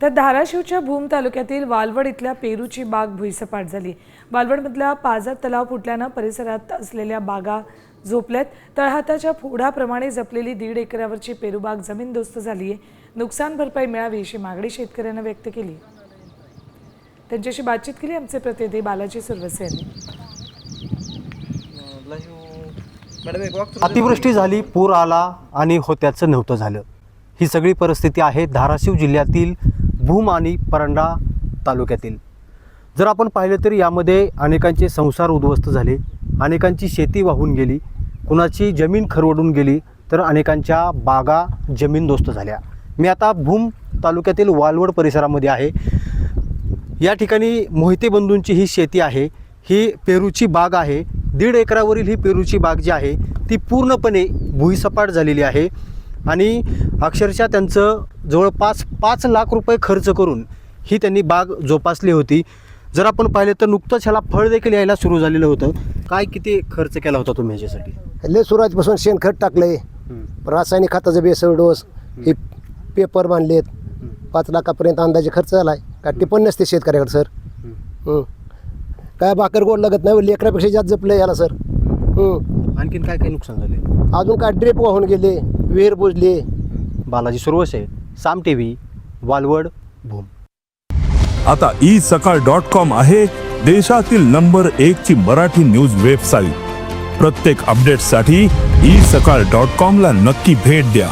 तर धाराशिवच्या भूम तालुक्यातील वालवड इथल्या पेरूची बाग भुईसपाट झाली. वालवडमधला पाझर तलाव फुटल्यानं परिसरात असलेल्या बागा झोपल्यात. तळहाताच्या फोडाप्रमाणे जपलेली दीड एकरावरची पेरूबाग जमीनदोस्त झाली आहे नुकसान भरपाई मिळावी अशी मागणी शेतकऱ्यांना व्यक्त केली. त्यांच्याशी बातचीत केली आमचे प्रतिनिधी बालाजी सुरवसे यांनी. अतिवृष्टी झाली पूर आला आणि होत्याचं नव्हतं झालं. ही सगळी परिस्थिती आहे धाराशिव जिल्ह्यातील भूम आणि परंडा तालुक्यातील. जर आपण पाहिलं तर यामध्ये अनेकांचे संसार उद्ध्वस्त झाले. अनेकांची शेती वाहून गेली. कुणाची जमीन खरवडून गेली तर अनेकांच्या बागा जमीनदोस्त झाल्या. मी आता भूम तालुक्यातील वालवड परिसरामध्ये आहे. या ठिकाणी मोहिते बंधूंची ही शेती आहे. ही पेरूची बाग आहे. दीड एकरावरील ही पेरूची बाग जी आहे ती पूर्णपणे भुईसपाट झालेली आहे. आणि अक्षरशः त्यांचं जवळपास पाच लाख रुपये खर्च करून ही त्यांनी बाग जोपासली होती. जर आपण पाहिलं तर नुकतंच ह्याला फळ देखील यायला सुरू झालेलं होतं. काय किती खर्च केला होता तुम्ही ह्याच्यासाठी? लय सुरुवातीपासून शेणखत टाकलंय. रासायनिक खताचं बेसळ डोस हे पेपर बांधलेत. पाच लाखापर्यंत अंदाजे खर्च झालाय. का ते पण नसते शेतकऱ्याकडे सर. काय भाकर गोड लागत नाही लेकरापेक्षा जास्त जपलं याला सर. आणखीन काय काय नुकसान झाले अजून काय ड्रेप वाहून गेले. विहीर बुजले. Balaji Suravase Saam T V Walwad Bhoom. आता ई सकाळ डॉट कॉम आहे देशातील नंबर एक ची मराठी न्यूज वेबसाईट. प्रत्येक अपडेटसाठी ई सकाळ डॉट कॉम ला नक्की भेट द्या.